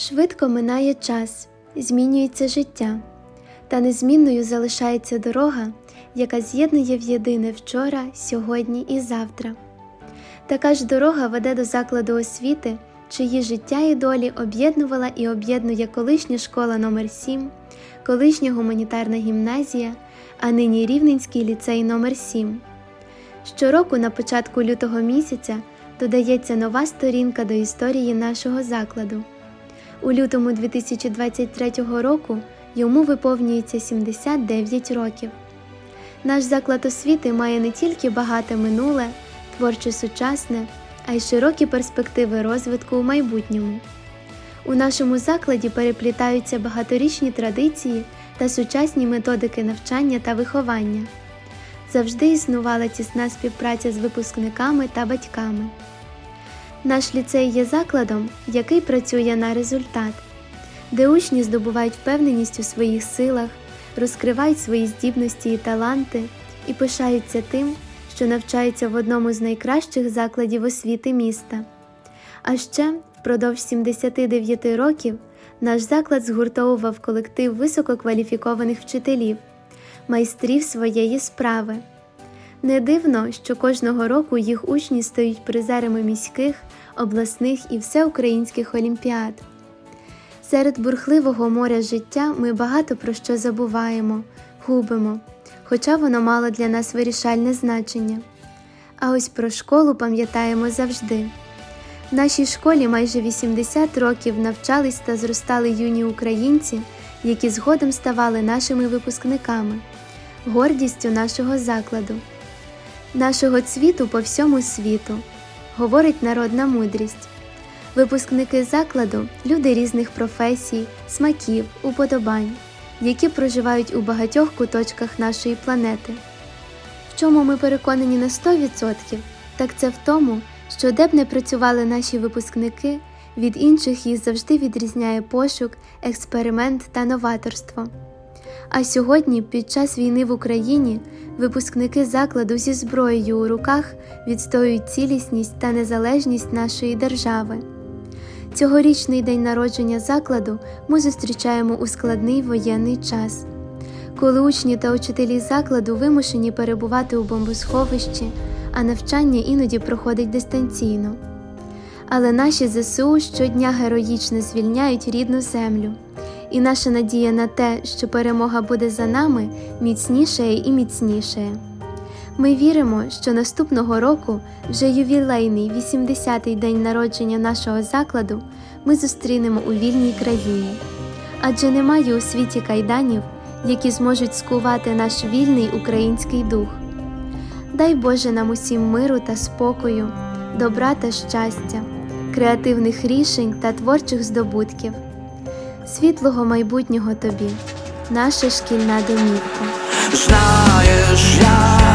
Швидко минає час, змінюється життя, та незмінною залишається дорога, яка з'єднує в єдине вчора, сьогодні і завтра. Така ж дорога веде до закладу освіти, чиї життя і долі об'єднувала і об'єднує колишня школа номер 7 колишня гуманітарна гімназія, а нині Рівненський ліцей номер 7 Щороку на початку лютого місяця додається нова сторінка до історії нашого закладу. У лютому 2023 року йому виповнюється 79 років. Наш заклад освіти має не тільки багате минуле, творче сучасне, а й широкі перспективи розвитку у майбутньому. У нашому закладі переплітаються багаторічні традиції та сучасні методики навчання та виховання. Завжди існувала тісна співпраця з випускниками та батьками. Наш ліцей є закладом, який працює на результат, де учні здобувають впевненість у своїх силах, розкривають свої здібності і таланти і пишаються тим, що навчаються в одному з найкращих закладів освіти міста. А ще впродовж 79 років наш заклад згуртовував колектив висококваліфікованих вчителів, майстрів своєї справи. Не дивно, що кожного року їх учні стають призерами міських, обласних і всеукраїнських олімпіад. Серед бурхливого моря життя ми багато про що забуваємо, губимо, хоча воно мало для нас вирішальне значення. А ось про школу пам'ятаємо завжди. В нашій школі майже 80 років навчались та зростали юні українці, які згодом ставали нашими випускниками, гордістю нашого закладу нашого цвіту по всьому світу, говорить народна мудрість. Випускники закладу люди різних професій, смаків, уподобань, які проживають у багатьох куточках нашої планети. В чому ми переконані на 100%, так це в тому, що де б не працювали наші випускники, від інших їх завжди відрізняє пошук, експеримент та новаторство. А сьогодні, під час війни в Україні, випускники закладу зі зброєю у руках відстоюють цілісність та незалежність нашої держави. Цьогорічний день народження закладу ми зустрічаємо у складний воєнний час, коли учні та учителі закладу вимушені перебувати у бомбосховищі, а навчання іноді проходить дистанційно. Але наші ЗСУ щодня героїчно звільняють рідну землю і наша надія на те, що перемога буде за нами, міцнішає і міцнішає. Ми віримо, що наступного року, вже ювілейний 80-й день народження нашого закладу, ми зустрінемо у вільній країні. Адже немає у світі кайданів, які зможуть скувати наш вільний український дух. Дай Боже нам усім миру та спокою, добра та щастя, креативних рішень та творчих здобутків світлого майбутнього тобі, наша шкільна домівка. Знаєш, я